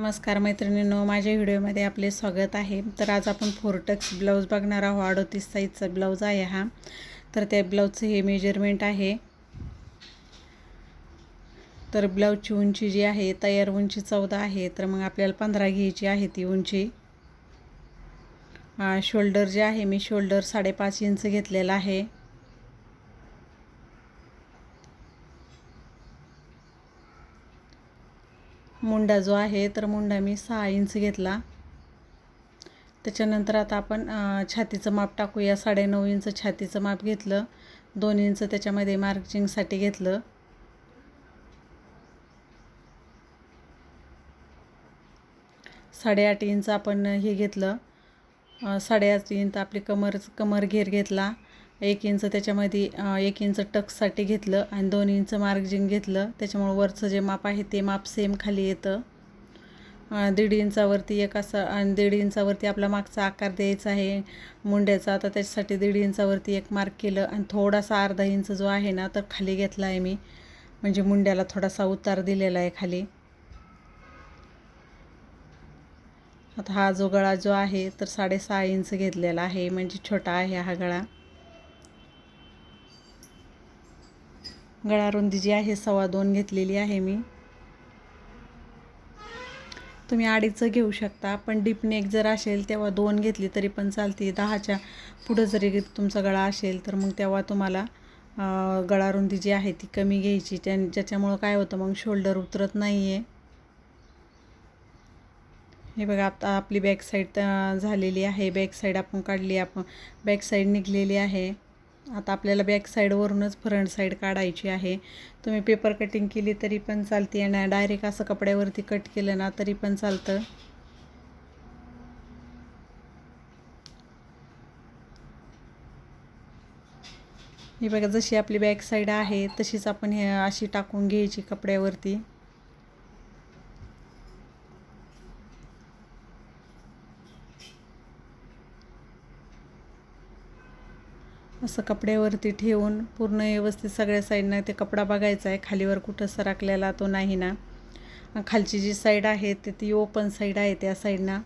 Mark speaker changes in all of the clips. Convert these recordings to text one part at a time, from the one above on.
Speaker 1: नमस्कार मैत्रिणींनो माझ्या व्हिडिओमध्ये आपले स्वागत आहे. तर आज आपण फोरटक्स ब्लाऊज बघणार आहोत. अडोतीस साईजचा ब्लाऊज आहे हा. तर त्या ब्लाऊजचं हे मेजरमेंट आहे. तर ब्लाऊजची उंची जी आहे तयार उंची चौदा आहे. तर मग आपल्याला पंधरा घ्यायची आहे ती उंची. शोल्डर जे आहे मी शोल्डर साडेपाच इंच घेतलेला आहे. मुंडा जो आहे तर मुंडा मी सहा इंच घेतला. त्याच्यानंतर आता आपण छातीचं माप टाकूया. साडेनऊ इंच छातीचं माप घेतलं. दोन इंच त्याच्यामध्ये मार्किंगसाठी घेतलं. साडेआठ इंच आपण हे घेतलं. साडेआठ इंच आपली कमर कमर घेर घेतला. एक इंच त्याच्यामध्ये एक इंच टक्ससाठी घेतलं आणि दोन इंच मार्जिन घेतलं. त्याच्यामुळं वरचं जे माप आहे ते माप सेम खाली येतं. दीड इंचावरती एक असं आणि दीड इंचावरती आपला मागचा आकार द्यायचा आहे मुंड्याचा. तर त्याच्यासाठी दीड इंचावरती एक मार्क केलं आणि थोडासा अर्धा इंच जो आहे ना तर खाली घेतला आहे मी. म्हणजे मुंड्याला थोडासा उतार दिलेला आहे खाली. आता हा जो गळा जो आहे तर साडेसहा इंच घेतलेला आहे. म्हणजे छोटा आहे हा गळा. गळारुंदी जी आहे सव्वा दोन घेतलेली आहे मी. तुम्ही अडीचं घेऊ शकता पण डीप नेक जर असेल तेव्हा दोन घेतली तरी पण चालते. दहाच्या पुढं जरी तुमचा गळा असेल तर मग तेव्हा तुम्हाला गळारुंदी जी आहे ती कमी घ्यायची. त्या ज्याच्यामुळं काय होतं मग शोल्डर उतरत नाही आहे हे बघा आता आपली बॅक साईड झालेली आहे. बॅक साईड आपण काढली आपण बॅक साईड निघलेली आहे. आता आपल्याला बॅक साईडवरूनच फ्रंट साईड काढायची आहे. तुम्ही पेपर कटिंग केली तरी पण चालते आणि डायरेक्ट असं कपड्यावरती कट केलं ना तरी पण चालतं. हे बघा जशी आपली बॅक साईड आहे तशीच आपण हे अशी टाकून घ्यायची कपड्यावरती. असं कपड्यावरती ठेवून पूर्ण व्यवस्थित सगळ्या साईडनं ते कपडा बघायचा आहे. खालीवर कुठं सरकलेला तो नाही ना. खालची जी साईड आहे ते ती ओपन साईड आहे त्या साईडनं.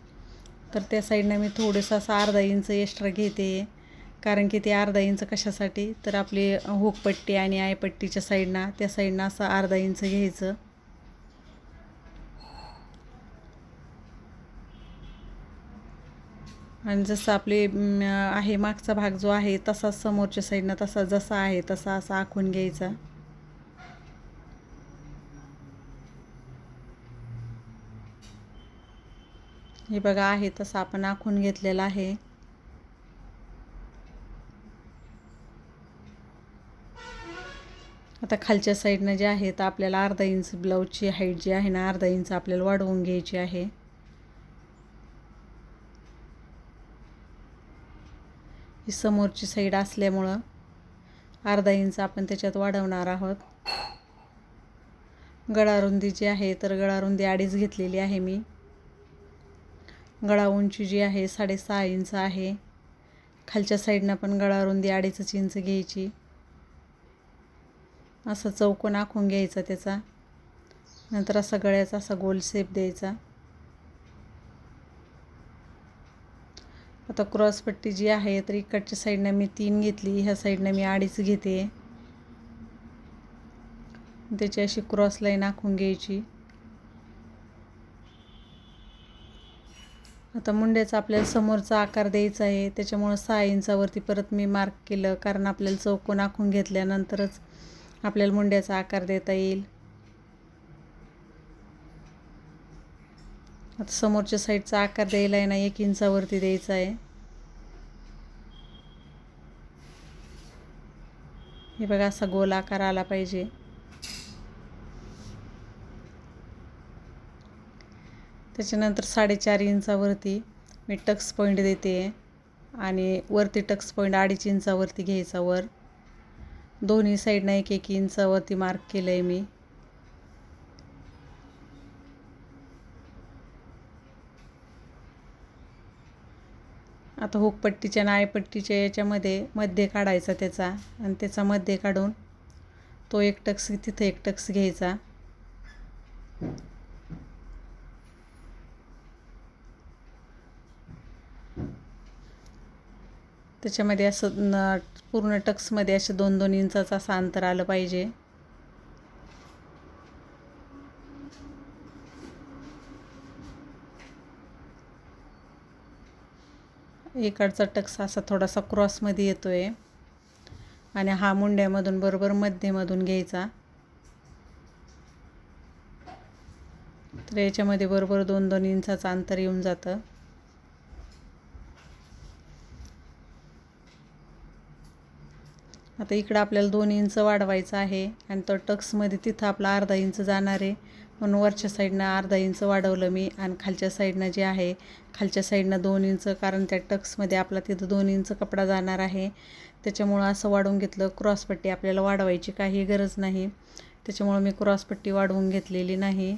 Speaker 1: तर त्या साईडनं मी थोडंसं असं अर्धा इंच एक्स्ट्रा घेते. कारण की ते अर्धा इंच कशासाठी? तर आपली हुकपट्टी आणि आयपट्टीच्या साईडनं त्या साईडनं असं अर्धा इंच घ्यायचं. आणि जसं आपले आहे मागचा भाग जो आहे तसाच समोरच्या साईडनं तसा जसा आहे तसा असा आखून घ्यायचा. हे बघा आहे तसं आपण आखून घेतलेला आहे. आता खालच्या साईडनं जे आहे तर आपल्याला अर्धा इंच ब्लाऊजची हाईट जी आहे ना अर्धा इंच आपल्याला वाढवून घ्यायची आहे. ही समोरची साईड असल्यामुळं अर्धा इंच आपण त्याच्यात वाढवणार आहोत. गळारुंदी जी आहे तर गळारुंदी अडीच घेतलेली आहे मी. गळा उंची जी आहे साडेसहा इंच आहे. खालच्या साईडनं पण गळारुंदी अडीचच इंच घ्यायची. असं चौकोन आखून घ्यायचा त्याचा. नंतर असा गळ्याचा असा गोल शेप द्यायचा. आता क्रॉसपट्टी जी आहे तर इकडच्या साईडनं मी तीन घेतली ह्या साईडनं मी अडीच घेते. त्याची अशी क्रॉस लाईन आखून घ्यायची. आता मुंड्याचा आपल्याला समोरचा आकार द्यायचा आहे त्याच्यामुळं सहा इंचावरती परत मी मार्क केलं कारण आपल्याला चौकोन आखून घेतल्यानंतरच आपल्याला मुंड्याचा आकार देता येईल. आता समोरच्या साईडचा आकार द्यायला आहे ना एक इंचावरती द्यायचा आहे. हे बघा असा गोल आकार आला पाहिजे. त्याच्यानंतर साडेचार इंचावरती मी टक्स पॉईंट देते आणि वरती टक्स पॉईंट अडीच इंचावरती घ्यायचा वर. दोन्ही साईडनं एक एक इंचावरती मार्क केलं आहे मी. आता हुकपट्टीच्या नाळेपट्टीच्या याच्यामध्ये मध्य काढायचा त्याचा. आणि त्याचा मध्य काढून तो एक टक्स तिथं एक टक्स घ्यायचा. त्याच्यामध्ये असं पूर्ण टक्समध्ये असे दोन दोन इंचाचं असं अंतर आलं पाहिजे. इकडचा टक्स असा थोडासा क्रॉसमध्ये येतो आहे आणि हा मुंड्यामधून बरोबर मध्येमधून घ्यायचा. तर याच्यामध्ये बरोबर दोन दोन इंचाचं अंतर येऊन जातं. आता इकडं आपल्याला दोन इंच वाढवायचं आहे आणि तो टक्समध्ये तिथं आपला अर्धा इंच जाणार आहे. म्हणून वरच्या साईडनं अर्धा इंच वाढवलं मी आणि खालच्या साईडनं जे आहे खालच्या साईडनं दोन इंच कारण त्या टक्समध्ये आपला तिथं दोन इंच कपडा जाणार आहे. त्याच्यामुळं असं वाढवून घेतलं क्रॉसपट्टी आपल्याला वाढवायची काही गरज नाही. त्याच्यामुळं मी क्रॉसपट्टी वाढवून घेतलेली नाही.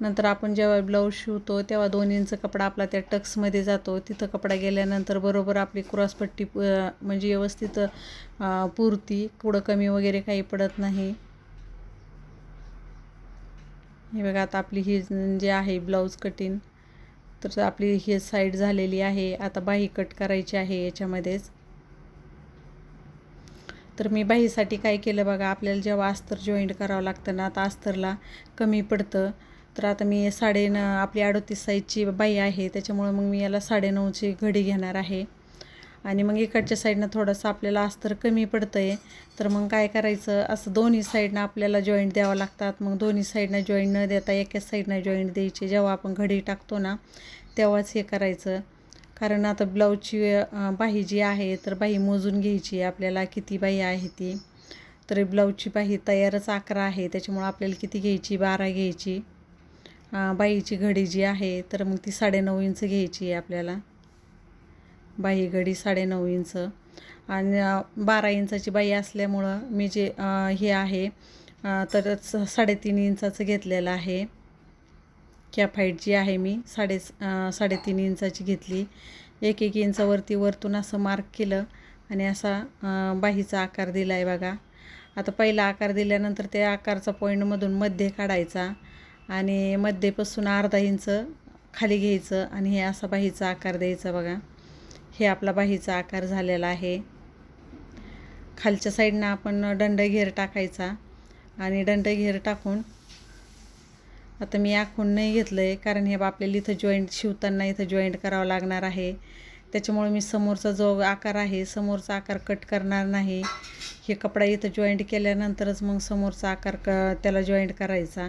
Speaker 1: नंतर आपण जेव्हा ब्लाऊज शिवतो तेव्हा दोन इंच कपडा आपला त्या टक्समध्ये जातो. तिथं कपडा गेल्यानंतर बरोबर आपली क्रॉसपट्टी म्हणजे व्यवस्थित पुरती. पुढं कमी वगैरे काही पडत नाही. हे बघा आता आपली ही जे आहे ब्लाऊज कटिंग तर आपली ही साईड झालेली आहे. आता बाही कट करायची आहे याच्यामध्येच. तर मी बाहीसाठी काय केलं बघा आपल्याला जेव्हा अस्तर जॉईंट करावं लागतं ना आता अस्तरला कमी पडतं. तर आता मी साडे न आपली अडोतीस साईजची बाई आहे त्याच्यामुळं मग मी याला साडेनऊची घडी घेणार आहे. आणि मग इकडच्या साईडनं थोडंसं आपल्याला अस्तर कमी पडतं आहे तर मग काय करायचं असं दोन्ही साईडनं आपल्याला जॉईंट द्यावं लागतात. मग दोन्ही साईडनं जॉईंट न देता एकाच साईडनं जॉईंट द्यायचे. जेव्हा आपण घडी टाकतो ना तेव्हाच हे करायचं. कारण आता ब्लाऊजची बाही जी आहे तर बाही मोजून घ्यायची आपल्याला किती बाही आहे ती. तर ब्लाऊजची बाही तयारच अकरा आहे त्याच्यामुळं आपल्याला किती घ्यायची? बारा घ्यायची. बाईची घडी जी आहे तर मग ती साडेनऊ इंच घ्यायची आहे आपल्याला. बाई घडी साडेनऊ इंच. आणि बारा इंचाची बाई असल्यामुळं मी जे हे आहे तर साडेतीन इंचाचं घेतलेलं आहे. कॅफाईट जी आहे मी साडे साडेतीन इंचाची घेतली. एक एक इंचावरती वरतून असं मार्क केलं आणि असा बाहीचा आकार दिला आहे बघा. आता पहिला आकार दिल्यानंतर त्या आकारचा पॉईंटमधून मध्ये काढायचा. आणि मध्येपासून अर्धा इंच खाली घ्यायचं आणि हे असा बाहीचा आकार द्यायचा बघा. हे आपला बाहीचा आकार झालेला आहे. खालच्या साईडनं आपण दंड घेर टाकायचा आणि दंड घेर टाकून आता मी आखून नाही घेतलं आहे कारण हे आपल्याला इथं जॉईंट शिवताना इथं जॉईंट करावं लागणार आहे. त्याच्यामुळे मी समोरचा जो आकार आहे समोरचा आकार कट करणार नाही. हे कपडा इथं जॉईंट केल्यानंतरच मग समोरचा आकार क त्याला जॉईंट करायचा.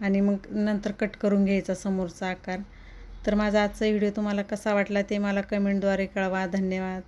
Speaker 1: आणि मग नंतर कट करून घ्यायचा समोरचा आकार. तर माझा आजचा व्हिडिओ तुम्हाला कसा वाटला ते मला कमेंटद्वारे कळवा. धन्यवाद.